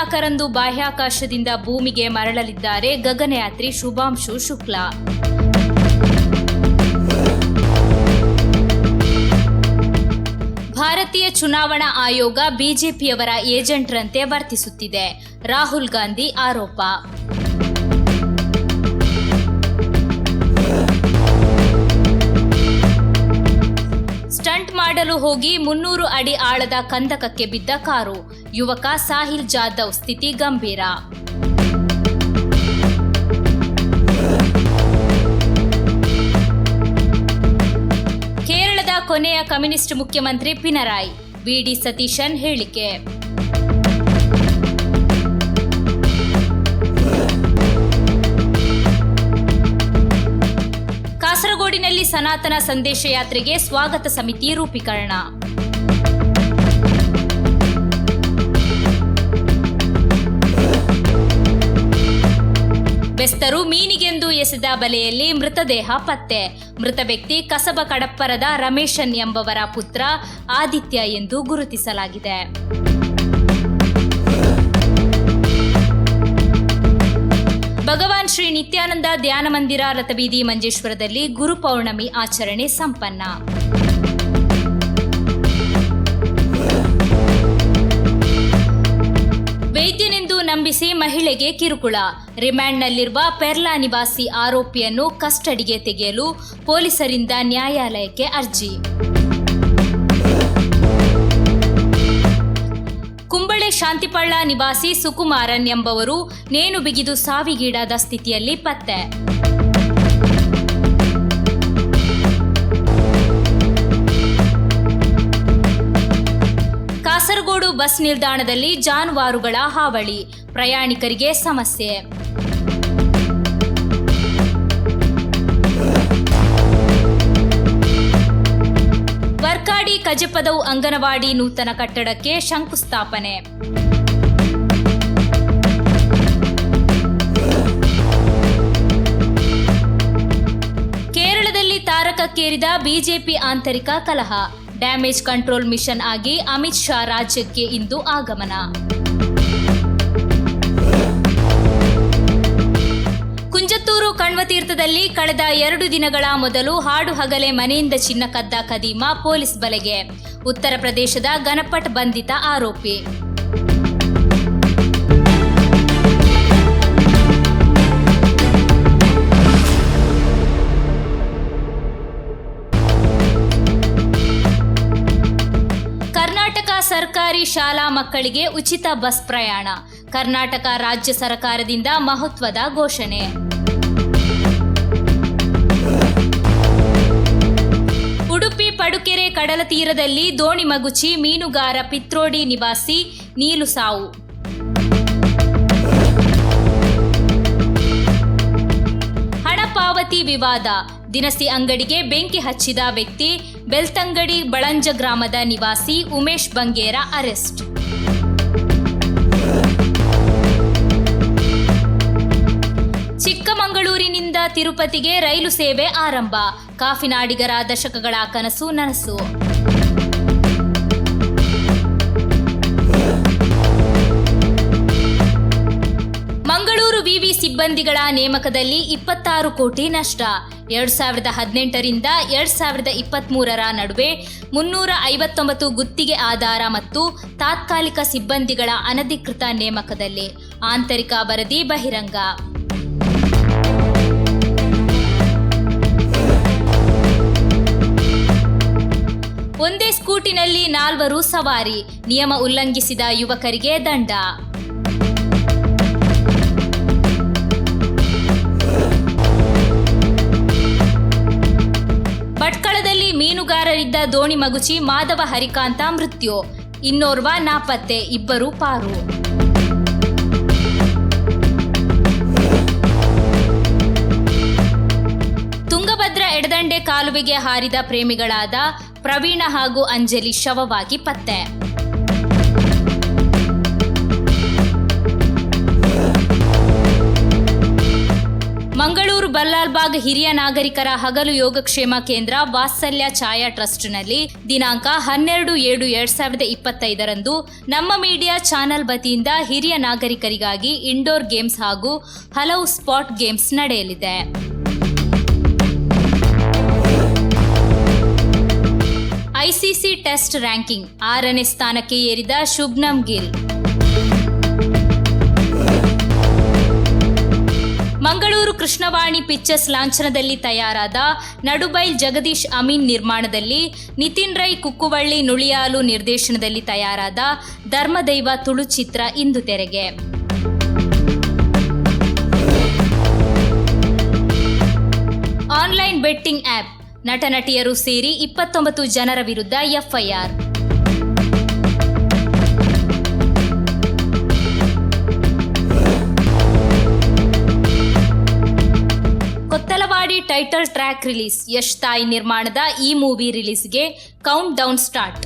ಹದಿನಾಲ್ಕರಂದು ಬಾಹ್ಯಾಕಾಶದಿಂದ ಭೂಮಿಗೆ ಮರಳಲಿದ್ದಾರೆ. ಗಗನಯಾತ್ರಿ ಶುಭಾಂಶು ಶುಕ್ಲಾ. ಭಾರತೀಯ ಚುನಾವಣಾ ಆಯೋಗ ಬಿಜೆಪಿಯವರ ಏಜೆಂಟ್ರಂತೆ ವರ್ತಿಸುತ್ತಿದೆ. ರಾಹುಲ್ ಗಾಂಧಿ ಆರೋಪ. ಸ್ಟಂಟ್ ಮಾಡಲು ಹೋಗಿ ಮುನ್ನೂರು ಅಡಿ ಆಳದ ಕಂದಕಕ್ಕೆ ಬಿದ್ದ ಕಾರು. ಯುವಕ ಸಾಹಿಲ್ ಜಾಧವ್ ಸ್ಥಿತಿ ಗಂಭೀರ. ಕೇರಳದ ಕೊನೆಯ ಕಮ್ಯುನಿಸ್ಟ್ ಮುಖ್ಯಮಂತ್ರಿ ಪಿನರಾಯಿ ಬಿಡಿ ಸತೀಶನ್ ಹೇಳಿಕೆ. ಸನಾತನ ಸಂದೇಶ ಯಾತ್ರೆಗೆ ಸ್ವಾಗತ ಸಮಿತಿ ರೂಪೀಕರಣ. ಬೆಸ್ತರು ಮೀನಿಗೆಂದು ಎಸೆದ ಬಲೆಯಲ್ಲಿ ಮೃತದೇಹ ಪತ್ತೆ. ಮೃತ ವ್ಯಕ್ತಿ ಕಸಬ ಕಡಪ್ಪರದ ರಮೇಶನ್ ಎಂಬವರ ಪುತ್ರ ಆದಿತ್ಯ ಎಂದು ಗುರುತಿಸಲಾಗಿದೆ. ಭಗವಾನ್ ಶ್ರೀ ನಿತ್ಯಾನಂದ ಧ್ಯಾನ ಮಂದಿರ ರಥಬೀದಿ ಮಂಜೇಶ್ವರದಲ್ಲಿ ಗುರು ಪೌರ್ಣಮಿ ಆಚರಣೆ ಸಂಪನ್ನ. ವೈದ್ಯನೆಂದು ನಂಬಿಸಿ ಮಹಿಳೆಗೆ ಕಿರುಕುಳ. ರಿಮ್ಯಾಂಡ್ನಲ್ಲಿರುವ ಪೆರ್ಲಾ ನಿವಾಸಿ ಆರೋಪಿಯನ್ನು ಕಸ್ಟಡಿಗೆ ತೆಗೆಯಲು ಪೊಲೀಸರಿಂದ ನ್ಯಾಯಾಲಯಕ್ಕೆ ಅರ್ಜಿ. ಶಾಂತಿಪಳ್ಳ ನಿವಾಸಿ ಸುಕುಮಾರನ್ ಎಂಬವರು ನೇಣು ಬಿಗಿದು ಸಾವಿಗೀಡಾದ ಸ್ಥಿತಿಯಲ್ಲಿ ಪತ್ತೆ. ಕಾಸರಗೋಡು ಬಸ್ ನಿಲ್ದಾಣದಲ್ಲಿ ಜಾನುವಾರುಗಳ ಹಾವಳಿ, ಪ್ರಯಾಣಿಕರಿಗೆ ಸಮಸ್ಯೆ. ವರ್ಕಾಡಿ ಕಜಪದವು ಅಂಗನವಾಡಿ ನೂತನ ಕಟ್ಟಡಕ್ಕೆ ಶಂಕುಸ್ಥಾಪನೆ. ಕೇರಳದಲ್ಲಿ ತಾರಕಕ್ಕೇರಿದ ಬಿಜೆಪಿ ಆಂತರಿಕ ಕಲಹ. ಡ್ಯಾಮೇಜ್ ಕಂಟ್ರೋಲ್ ಮಿಷನ್ ಆಗಿ ಅಮಿತ್ ಶಾ ರಾಜ್ಯಕ್ಕೆ ಇಂದು ಆಗಮನ. ಕುಂಜತ್ತೂರು ಕಣ್ವತೀರ್ಥದಲ್ಲಿ ಕಳೆದ ಎರಡು ದಿನಗಳ ಮೊದಲು ಹಾಡು ಹಗಲೆ ಮನೆಯಿಂದ ಚಿನ್ನ ಕದ್ದ ಕದೀಮ ಪೊಲೀಸ್ ಬಲೆಗೆ. ಉತ್ತರ ಪ್ರದೇಶದ ಗಣಪಟ್ ಬಂಧಿತ ಆರೋಪಿ. ಕರ್ನಾಟಕ ಸರ್ಕಾರಿ ಶಾಲಾ ಮಕ್ಕಳಿಗೆ ಉಚಿತ ಬಸ್ ಪ್ರಯಾಣ. ಕರ್ನಾಟಕ ರಾಜ್ಯ ಸರ್ಕಾರದಿಂದ ಮಹತ್ವದ ಘೋಷಣೆ. ಪಡುಕೆರೆ ಕಡಲ ತೀರದಲ್ಲಿ ದೋಣಿ ಮಗುಚಿ ಮೀನುಗಾರ ಪಿತ್ರೋಡಿ ನಿವಾಸಿ ನೀಲು ಸಾವು. ಹಣ ಪಾವತಿ ವಿವಾದ. ದಿನಸಿ ಅಂಗಡಿಗೆ ಬೆಂಕಿ ಹಚ್ಚಿದ ವ್ಯಕ್ತಿ ಬೆಲ್ತಂಗಡಿ ಬಳಂಜ ಗ್ರಾಮದ ನಿವಾಸಿ ಉಮೇಶ್ ಬಂಗೇರ ಅರೆಸ್ಟ್. ಚಿಕ್ಕಮಗಳೂರಿನಿಂದ ತಿರುಪತಿಗೆ ರೈಲು ಸೇವೆ ಆರಂಭ. ಕಾಫಿನಾಡಿಗರ ದಶಕಗಳ ಕನಸು ನನಸು. ಮಂಗಳೂರು ವಿವಿ ಸಿಬ್ಬಂದಿಗಳ ನೇಮಕದಲ್ಲಿ ಇಪ್ಪತ್ತಾರು ಕೋಟಿ ನಷ್ಟ. ಎರಡ್ ಸಾವಿರದ ಹದಿನೆಂಟರಿಂದ ಎರಡ್ ಸಾವಿರದ ಇಪ್ಪತ್ತ್ಮೂರರ ನಡುವೆ ಮುನ್ನೂರ ಐವತ್ತೊಂಬತ್ತು ಗುತ್ತಿಗೆ ಆಧಾರ ಮತ್ತು ತಾತ್ಕಾಲಿಕ ಸಿಬ್ಬಂದಿಗಳ ಅನಧಿಕೃತ ನೇಮಕದಲ್ಲಿ. ಆಂತರಿಕ ವರದಿ ಬಹಿರಂಗ. ಒಂದೇ ಸ್ಕೂಟಿನಲ್ಲಿ ನಾಲ್ವರು ಸವಾರಿ. ನಿಯಮ ಉಲ್ಲಂಘಿಸಿದ ಯುವಕರಿಗೆ ದಂಡ. ಭಟ್ಕಳದಲ್ಲಿ ಮೀನುಗಾರರಿದ್ದ ದೋಣಿ ಮಗುಚಿ ಮಾಧವ ಹರಿಕಾಂತ ಮೃತ್ಯು. ಇನ್ನೋರ್ವ ನಾಪತ್ತೆ, ಇಬ್ಬರು ಪಾರು. ಕಾಲುವೆಗೆ ಹಾರಿದ ಪ್ರೇಮಿಗಳಾದ ಪ್ರವೀಣ ಹಾಗೂ ಅಂಜಲಿ ಶವವಾಗಿ ಪತ್ತೆ. ಮಂಗಳೂರು ಬಲ್ಲಾಲ್ಬಾಗ್ ಹಿರಿಯ ನಾಗರಿಕರ ಹಗಲು ಯೋಗಕ್ಷೇಮ ಕೇಂದ್ರ ವಾತ್ಸಲ್ಯ ಛಾಯಾ ಟ್ರಸ್ಟ್ನಲ್ಲಿ ದಿನಾಂಕ ಹನ್ನೆರಡು ಏಳು ಎರಡ್ ಸಾವಿರದ ಇಪ್ಪತ್ತೈದರಂದು ನಮ್ಮ ಮೀಡಿಯಾ ಚಾನೆಲ್ ವತಿಯಿಂದ ಹಿರಿಯ ನಾಗರಿಕರಿಗಾಗಿ ಇಂಡೋರ್ ಗೇಮ್ಸ್ ಹಾಗೂ ಹಲವು ಸ್ಪಾಟ್ ಗೇಮ್ಸ್ ನಡೆಯಲಿದೆ. ಐಸಿಸಿ ಟೆಸ್ಟ್ ರ್ಯಾಂಕಿಂಗ್ ಆರನೇ ಸ್ಥಾನಕ್ಕೆ ಏರಿದ ಶುಭ್ನಮ್ ಗಿಲ್. ಮಂಗಳೂರು ಕೃಷ್ಣವಾಣಿ ಪಿಕ್ಚರ್ಸ್ ಲಾಂಛನದಲ್ಲಿ ತಯಾರಾದ ನಡುಬೈಲ್ ಜಗದೀಶ್ ಅಮೀನ್ ನಿರ್ಮಾಣದಲ್ಲಿ ನಿತಿನ್ ರೈ ಕುಕ್ಕುವಳ್ಳಿ ನುಳಿಯಾಲು ನಿರ್ದೇಶನದಲ್ಲಿ ತಯಾರಾದ ಧರ್ಮದೈವ ತುಳು ಚಿತ್ರ ಇಂದು ತೆರೆಗೆ. ಆನ್ಲೈನ್ ಬೆಟ್ಟಿಂಗ್ ಆಪ್ ನಟ ನಟಿಯರು ಸೇರಿ ಇಪ್ಪತ್ತೊಂಬತ್ತು ಜನರ ವಿರುದ್ಧ FIR. Kothalavadi title track release. Yash ತಾಯಿ ನಿರ್ಮಾಣದ ಈ ಮೂವಿ ರಿಲೀಸ್ಗೆ ಕೌಂಟ್ ಡೌನ್ ಸ್ಟಾರ್ಟ್